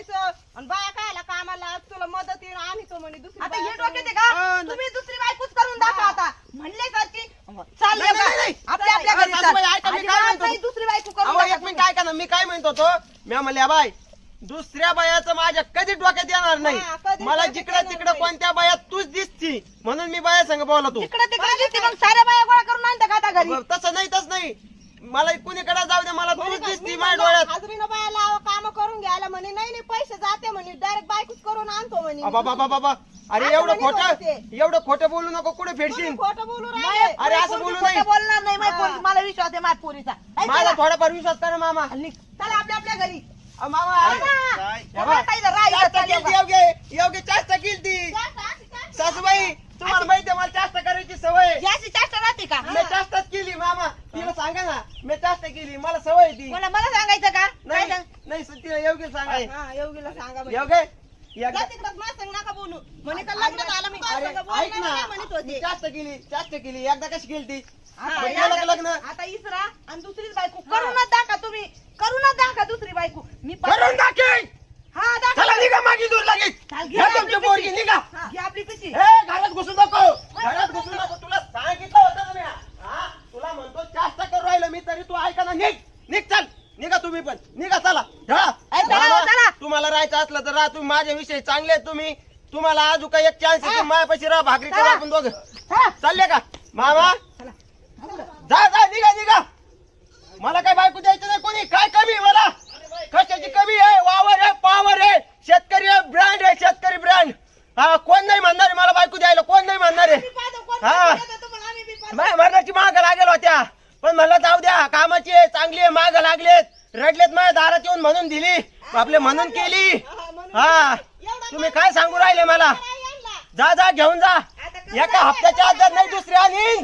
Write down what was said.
करायचं आणि बाया कायला कामाला तुला मदत येईल आम्ही तो म्हणे दुसरी आता बाया हे डोक्यात आहे. का तुम्ही दुसरी बायकोच करून दाखवा. आता म्हणले का की चालले नाही, का? नाही, नाही. आपल्या आपल्या अगं, घरी सासूबाई, चाल. ऐका, मी काय अजिबात म्हणतो? नाही दुसरी बायको करून अहो दाखवा एक मिनिट ऐका ना मी काय म्हणतो तो मी म्हणल्या बाय दुसऱ्या बायाचं माझ्या कधी डोक्यात येणार हा, नाही कधी मला डोक्यात जिकडे येणार तिकडे नाही. कोणत्या बायात तूच दिसती म्हणून मी बाया संग बोलतो तिकडे तिकडे दिसते मग साऱ्या बाया गोळा करून आणता का आता घरी तसं नाही तसं नाही मला कुणीकडे जाऊ दे मला म्हणे तूच का- दिसती माझ्या म्हणलं, डोळ्यात हाजरीनं बाया लावा काम करून घ्यायला म्हणे नाही नाही पैसे जाते म्हणे डायरेक्ट बायकोच करून आणतो म्हणे. बाबा बाबा बाबा अरे असं एवढं खोटं एवढं खोटं बोलू नको कुठे फेडशील? तुम्ही खोटं बोलू नाही, राहिले? अरे असं बोलू खोटं नाही. बोलणार नाही. मला विश्वास आहे माझ्या पोरीचा. ऐक माझा. थोडाफार विश्वास करा मामा. निघ. चला आपल्या आपल्या घरी. अ, मामा. अरे, काय? केलती जास्त काय- सासूबाई तुम्हाला माहिती आहे मला चाष्टा करायची सवय अशी चाष्टा राहते का? मी चाष्टाच केली मामा. तिला सांगा ना मी चाष्टा केली मला सवय आहे ती. मला मला सांगायचं का? काय नाही सांग? नाही तिला योग्य सांगा. हा योगीला सांगा म्हणे. योग्य? जा एकदा- तिकडं माझ्या संग नका बोलू. म्हणे तर लग्न झालं मी अरे, तुझ्या संग ऐक बोलणार नाही ना म्हणत मी होते चाष्टा केली चाष्टा केली. एकदा कशी केली ती? का लग्न? आता इसरा आणि दुसरीच बायको. करूनच दाखा तुम्ही. करूनच दाखा दुसरी बायको. मी पण- करून हा दाखा. चला निघा मागे दूर लगेच. चाल, घे घ्या आपली तुमची पिशवी. पोरगी निघा. हा, घे आपली पिशी. ए घरात घुसू नको. घरात घुसू नको. तुला सांगितलं होतं ना मी. हा तुला म्हणतो जास्त करू राहिलं मी तरी तू ऐका ना निघ. निघ चल. निघा तुम्ही पण. निघा चला. हा. तुम्हाला राहायचं असलं तर राहा तुम्ही. माझ्याविषयी चांगले आहेत तुम्ही. तुम्हाला अजून काही एक चान्स आहे. माझ्यापाशी राहा भाकरी करू चला. आपण दोघं. हा, चालले का? मामा? चला. जा जा निघा निघा. मला काय बायको द्यायचं नाही कोणी? काय कमी आहे मला? कशाची कमी आहे? वावर आहे पावर आहे. शेतकरी आहे ब्रँड आहे शेतकरी ब्रँड हा कोण नाही म्हणणार आहे मला बायको द्यायला? कोण नाही म्हणणार आहे? हा. माझ्या मरणाची माग लागेल होत्या. पण म्हणलं जाऊ द्या कामाची आहे चांगली आहे माग लागलेत. रडलेत माझ्या दारात येऊन म्हणून दिली. आपले म्हणून केली. हा, तुम्ही काय सांगू राहिले मला? जा जा घेऊन जा. एका हप्त्याच्या आजात नाही दुसऱ्या आणि